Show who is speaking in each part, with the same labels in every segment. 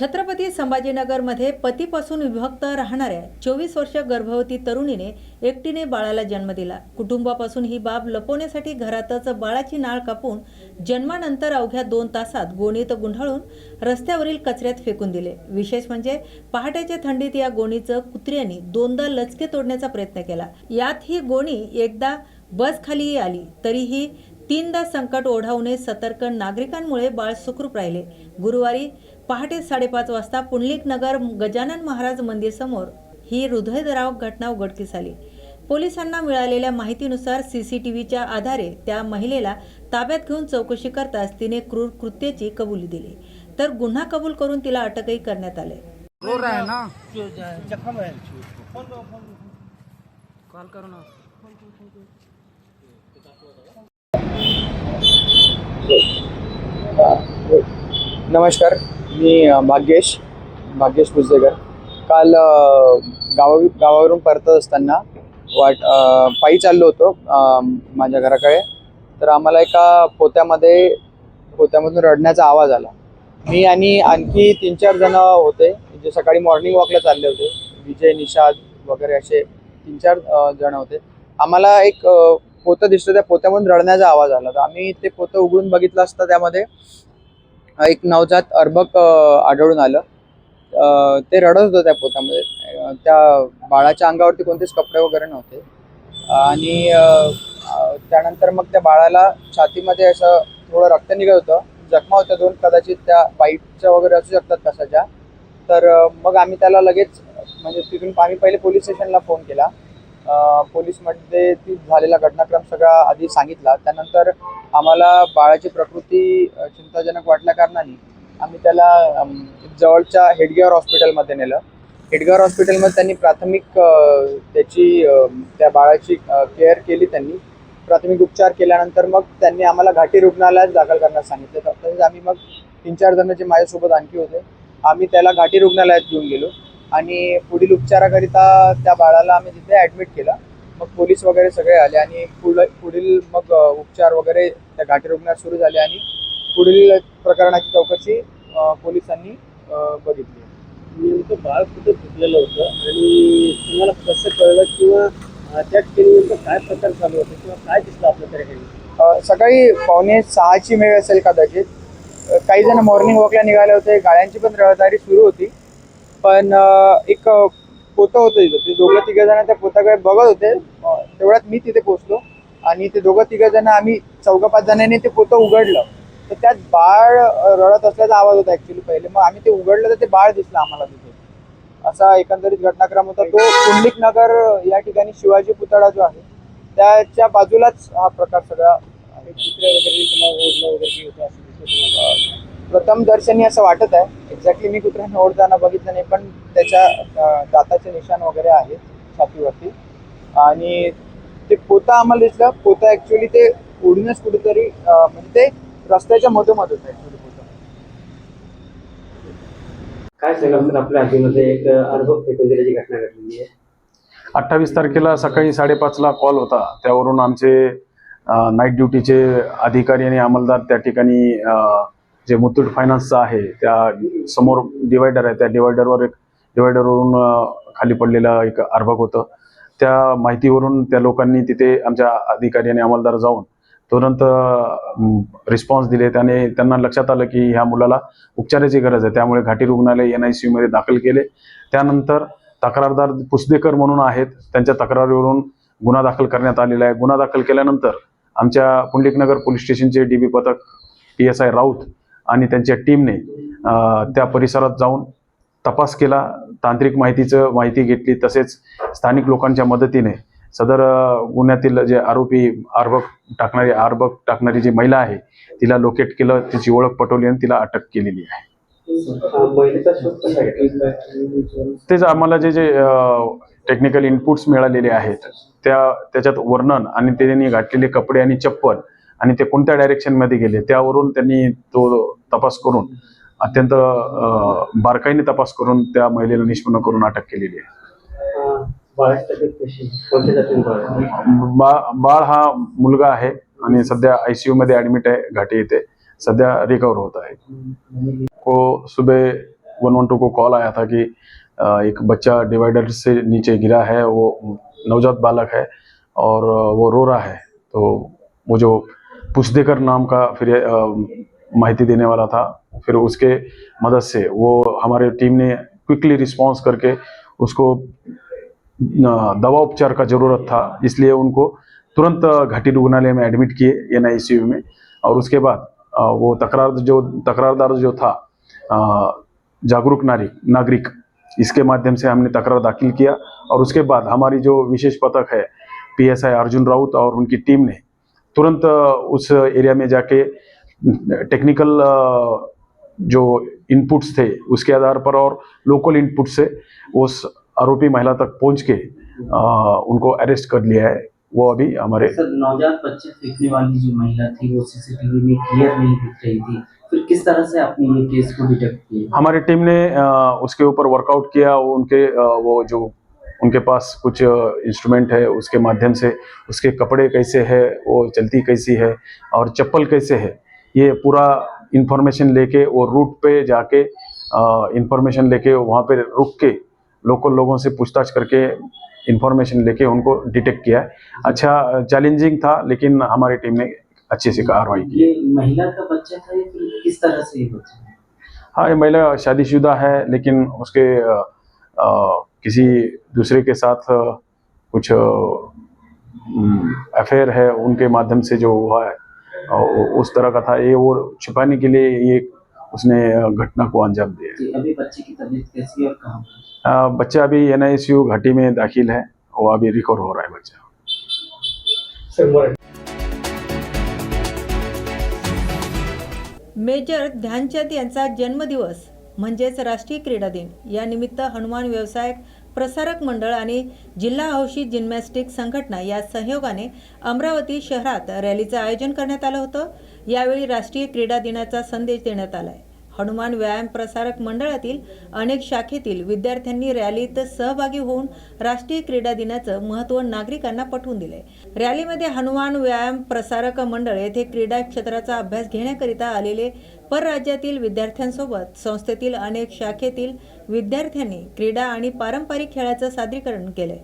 Speaker 1: छत्रपती संभाजीनगरमध्ये पतीपासून विभक्त राहणाऱ्या चोवीस वर्ष गर्भवती तरुणीने एकटीने बाळाला जन्म दिला. कुटुंबापासून ही बाब लपवण्यासाठी घरातच बाळाची नाळ कापून जन्मानंतर अवघ्या दोन तासात गोणीत गुंढाळून रस्त्यावरील कचऱ्यात फेकून दिले. विशेष म्हणजे पहाट्याच्या थंडीत या गोणीचं कुत्र्यांनी दोनदा लचके तोडण्याचा प्रयत्न केला. यात ही गोणी एकदा बस खाली आली तरीही तीनदा संकट ओढावणे सतर्क नागरिकांमुळे बाळ सुखरूप राहिले. गुरुवारी पहाटे साडेपाच वाजता पुंडलिक नगर गजानन महाराज मंदिर समोर ही हृदयद्रावक घटना उघडकीस आली. पोलिसांना मिळालेल्या माहितीनुसार सीसीटीव्हीच्या आधारे त्या महिलेला ताब्यात घेऊन चौकशी करताच तिने क्रूर कृत्याची कबुली दिली. तर गुन्हा कबूल करून तिला अटकही करण्यात आले.
Speaker 2: कॉल
Speaker 3: नमस्कार मी भाग्येश भाग्येश पुजेकर काल गावा गावावरून परतत असताना वाट पायी चाललो होतो माझ्या घराकडे. तर आम्हाला एका पोत्यामध्ये पोत्यामधून रडण्याचा आवाज आला. मी आणि आणखी तीन चार जण होते जे सकाळी मॉर्निंग वॉकला चालले होते. विजय निषाद वगैरे असे तीन चार जण होते. आम्हाला एक पोतं दिसतं त्या पोत्यामधून रडण्याचा आवाज आला. तर आम्ही ते पोतं उघडून बघितलं असता त्यामध्ये. एक नवजात अर्भक आढळून आलं. ते रडत होतं त्या पोतामध्ये त्या बाळाच्या अंगावरती कोणतेच कपडे वगैरे नव्हते. आणि त्यानंतर मग त्या बाळाला छातीमध्ये असं थोडं रक्त निघत होतं. जखमा होत्या दोन कदाचित त्या बाईटच्या वगैरे असू शकतात कशाच्या तर मग आम्ही त्याला लगेच म्हणजे तिथून आम्ही पहिले पोलीस स्टेशनला फोन केला. पोलीसमध्ये ती झालेला घटनाक्रम सगळा आधी सांगितला. त्यानंतर आम्हाला बाळाची प्रकृती चिंताजनक वाटल्या कारणाने आम्ही त्याला जवळच्या हेडगेवर हॉस्पिटलमध्ये नेलं. हेडगेवर हॉस्पिटलमध्ये त्यांनी प्राथमिक त्याची त्या बाळाची केअर केली त्यांनी. प्राथमिक उपचार केल्यानंतर मग त्यांनी आम्हाला घाटी रुग्णालयात दाखल करण्यास सांगितलं. तसेच आम्ही मग तीन चार जण जे माझ्यासोबत आणखी होते. आम्ही त्याला घाटी रुग्णालयात घेऊन गेलो. आणि पुढील उपचाराकरिता त्या बाळाला आम्ही तिथे ॲडमिट केलं. मग पोलीस वगैरे सगळे आले आणि पुढ- पुढील मग उपचार वगैरे त्या घाटी रुग्णात सुरू झाले आणि पुढील प्रकरणाची चौकशी पोलिसांनी बघितली.
Speaker 4: नेमकं बाळ कुठे फुटलेलं होतं आणि तुम्हाला कसं कळलं किंवा त्या ठिकाणी नेमकं काय प्रकार चालू होतं किंवा काय दिसलं आपल्या
Speaker 3: अ, सकाळी पावणे सहाची वेळ असेल कदाचित. काही जण मॉर्निंग वॉकला निघाले होते. गाड्यांची पण रहदारी सुरू होती. पण एक पोतं होतं तिथं. ते दोघं तिघं जण त्या पोताकडे बघत होते. तेवढ्यात मी तिथे पोचलो आणि ते दोघं तिघं जण आम्ही चौघा पाच जणांनी ते पोतं उघडलं. तर त्यात बाळ रडत असल्याचा आवाज होता ऍक्च्युली पहिले. मग आम्ही ते उघडलं तर ते बाळ दिसलं आम्हाला तिथे. असा एकंदरीत घटनाक्रम होता. तो पुंडलिक नगर या ठिकाणी शिवाजी पुतळा जो आहे त्याच्या बाजूलाच हा प्रकार सगळा आहे.
Speaker 4: कुत्र्या वगैरे
Speaker 3: प्रथम दर्शनी असं वाटत आहे. एक्झॅक्टली मी कुत्र्याने ओढताना बघितलं नाही पण त्याच्या दाताचे निशाण वगैरे आहेत छातीवरती. आणि ते पोतं आम्हाला दिसलं. पोतं ऍक्च्युली ते ओढूनच कुठेतरी म्हणजे ते रस्त्याच्या मधोमध होतं पोतं.
Speaker 4: काय सांगाल सर आपल्या हातीमध्ये एक अनुभव फेकून घटना घडलेली आहे?
Speaker 5: अठ्ठावीस तारखेला सकाळी साडेपाचला कॉल होता. त्यावरून आमचे नाईट ड्युटीचे अधिकारी आणि अंमलदार त्या ठिकाणी जे मुथूट फायनान्सचं आहे त्या समोर डिवायडर आहे त्या डिवायडरवर एक डिवायडरवरून खाली पडलेलं एक अर्भक होतं. त्या माहितीवरून त्या लोकांनी तिथे आमच्या अधिकारी आणि अंमलदार जाऊन तुरंत रिस्पॉन्स दिले. त्याने त्यांना लक्षात आलं की ह्या मुलाला उपचाराची गरज आहे. त्यामुळे घाटी रुग्णालय एन आय सी मध्ये दाखल केले. त्यानंतर तक्रारदार पुसदेकर म्हणून आहेत. त्यांच्या तक्रारीवरून गुन्हा दाखल करण्यात आलेला आहे. गुन्हा दाखल केल्यानंतर आमच्या पुंडलिकनगर पोलीस स्टेशनचे डी बी पथक पी एस आय राऊत आणि त्यांच्या टीमने त्या परिसरात जाऊन तपास केला तांत्रिक माहितीचं माहिती घेतली तसेच स्थानिक लोकांच्या मदतीने सदर गुन्ह्यातील जे आरोपी आर्भक टाकणारी आर्भक टाकणारी जी महिला आहे तिला लोकेट केलं तिची ओळख पटवली आणि तिला अटक केलेली आहे. तेच आम्हाला जे जे टेक्निकल इनपुट्स मिळालेले आहेत त्या त्याच्यात वर्णन आणि त्यांनी घातलेले कपडे आणि चप्पल आणि ते कोणत्या डायरेक्शनमध्ये गेले त्यावरून त्यांनी तो तपास करून अत्यंत बारकाईने तपास करून त्या महिलेला निष्पन्न करून अटक केलेली आहे.
Speaker 4: बाळ
Speaker 5: बा बाळ हा मुलगा आहे आणि सध्या आय सी यूमध्ये ॲडमिट आहे घाटी येथे. सध्या रिकवर होत आहे. को सुबह वन वन टू को कॉल आया था कि एक बच्चा डिवाइडर से नीचे गिरा है वो नवजात बालक है और वो रो रहा है। तो वो जो पुष्देकर नाम का फिर माहिती देने वाला था। फिर उसके मदद से वो हमारे टीम ने क्विकली रिस्पॉन्स करके उसको दवा उपचार का ज़रूरत था, इसलिए उनको तुरंत घाटी रुग्णालय में एडमिट किए एन आई में। और उसके बाद वो तकरार जो तकरारदार जो था जागरूक नागरिक नागरिक, इसके माध्यम से हमने तकरार दाखिल किया। और उसके बाद हमारी जो विशेष पथक है पीएसआई अर्जुन राउत और उनकी टीम ने तुरंत उस एरिया में जाके टेक्निकल जो इनपुट्स थे उसके आधार पर और लोकल इनपुट से उस आरोपी महिला तक पहुँच के अ, उनको अरेस्ट कर लिया है। वो अभी हमारे
Speaker 6: सर नवजात बच्चे फेंकने वाली जो महिला थी वो सीसीटीवी में क्लियर नहीं दिख रही थी। फिर किस तरह से आपने ये केस को डिटेक्ट किया?
Speaker 5: हमारी टीम ने अ, उसके ऊपर वर्कआउट किया उनके अ, वो जो उनके पास कुछ इंस्ट्रूमेंट है उसके माध्यम से उसके कपड़े कैसे है वो चलती कैसी है और चप्पल कैसे है ये पूरा इंफॉर्मेशन लेके वो रूट पे जाके इंफॉर्मेशन लेके वहाँ पे रुक के लोकल लोगों से पूछताछ करके इंफॉर्मेशन लेके उनको डिटेक्ट किया है। अच्छा चैलेंजिंग था लेकिन हमारी टीम ने अच्छे से कार्रवाई की।
Speaker 6: ये महिला का बच्चा था या किस तरह से ये बच्चा
Speaker 5: हाँ ये महिला शादीशुदा है लेकिन उसके अ, अ, किसी दूसरे के साथ कुछ अफेयर है उनके माध्यम से जो हुआ है उस तरह का था। ये वो छिपाने के लिए ये उसने घटना को अंजाम दिया
Speaker 6: अभी बच्चे की तबीयत कैसी है और कहाँ पर?
Speaker 5: बच्चा अभी एन घाटी में दाखिल है और अभी रिकवर हो रहा है बच्चा।
Speaker 1: मेजर ध्यानचंद यांचा जन्मदिवस म्हणजेच राष्ट्रीय क्रीडा दिन. या निमित्त हनुमान व्यवसाय प्रसारक मंडळ आणि जिल्हा हौशी जिम्नॅस्टिक संघटना या सहयोगाने अमरावती शहरात रॅलीचं आयोजन करण्यात आलं होतं. यावेळी राष्ट्रीय क्रीडा दिनाचा संदेश देण्यात आला आहे हनुमान व्यायाम प्रसारक मंडळातील अनेक शाखेतील विद्यार्थ्यांनी रॅलीत सहभागी होऊन राष्ट्रीय क्रीडा दिनाचं महत्त्व नागरिकांना पटवून दिले रॅलीमध्ये हनुमान व्यायाम प्रसारक मंडळ येथे क्रीडा क्षेत्राचा अभ्यास घेण्याकरिता आलेले परराज्यातील विद्यार्थ्यांसोबत संस्थेतील अनेक शाखेतील विद्यार्थ्यांनी क्रीडा आणि पारंपरिक खेळाचं सादरीकरण केले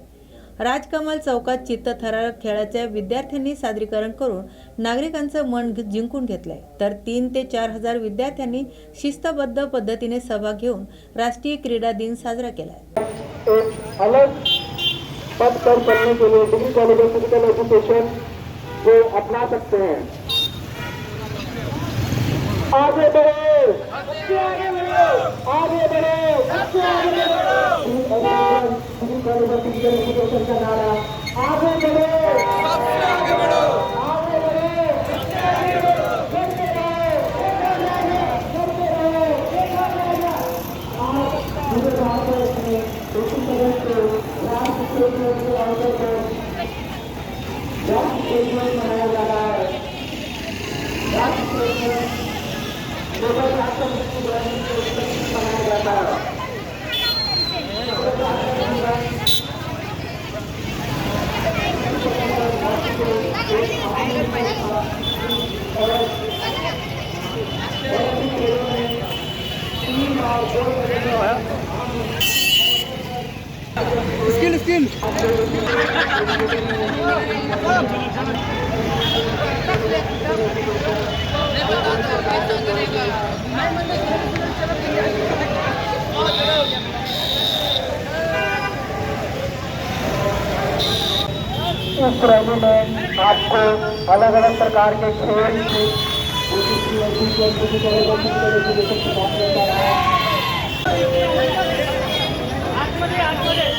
Speaker 1: राजकमल चौकात चित्तथरारक खेळाच्या विद्यार्थ्यांनी सादरीकरण करून नागरिकांचं मन जिंकून घेतले तर तीन ते चार हजार विद्यार्थ्यांनी शिस्तबद्ध पद्धतीने सहभाग घेऊन राष्ट्रीय क्रीडा दिन साजरा केला
Speaker 7: एक अलग पद पर चलने के लिए degree college of physical education को अपना सकते हैं। आगे बढ़ो आगे बढ़ो आगे बढ़ो degree college of physical education का नारा आगे बढ़ो आगे बढ़ो आगे बढ़ो करते रहो इस रैली में आपको अलग अलग प्रकार के खेल आत्मदे आत्मदे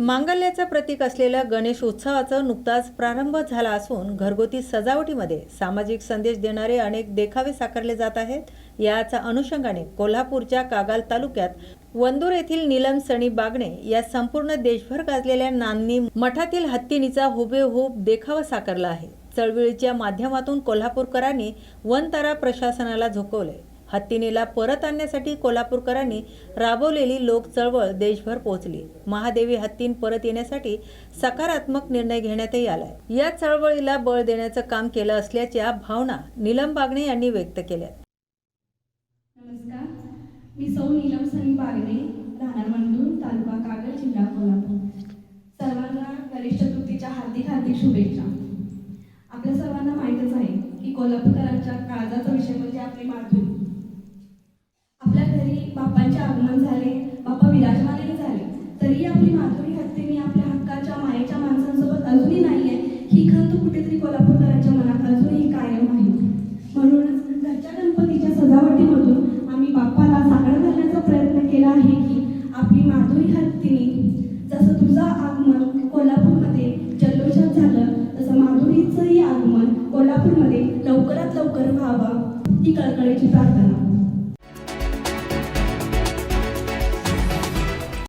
Speaker 7: मांगल्याचा
Speaker 1: मांगल्याचं प्रतीक असलेल्या गणेश उत्सवाचा नुकताच प्रारंभ झाला असून घरगुती सजावटीमध्ये सामाजिक संदेश देणारे अनेक देखावे साकारले जात आहेत. याच्या अनुषंगाने कोल्हापूरच्या कागाल तालुक्यात वंदूर येथील नीलम सणी बागणे या संपूर्ण देशभर गाजलेल्या नांदणी मठातील हत्तीनीचा हुबेहूब देखावा साकारला आहे. चळवळीच्या माध्यमातून कोल्हापूरकरांनी वनतारा प्रशासनाला झोकवले. हत्तीनीला परत आणण्यासाठी कोल्हापूरकरांनी राबवलेली लोक चळवळ देशभर पोहोचली. महादेवी हत्तीन परत येण्यासाठी सकारात्मक निर्णय घेण्यातही आलाय. या चळवळीला बळ देण्याचं काम केलं असल्याच्या भावना नीलम बागणे यांनी व्यक्त केल्या.
Speaker 8: नमस्कार. मी सौ नीलम सनी बागणे राहणार मंदूर तालुका कागल जिल्हा कोल्हापूर. सर्वांना गणेश चतुर्थीच्या हार्दिक हार्दिक शुभेच्छा. आपल्या सर्वांना माहीतच आहे की कोल्हापूरकरांच्या काळजाचा विषय म्हणजे आपली माधुरी आपल्या घरी बापांचे आगमन झाले बापा विराजमानही झाले तरी आपली माधुरी हत्तीने आपल्या हक्काच्या मायेच्या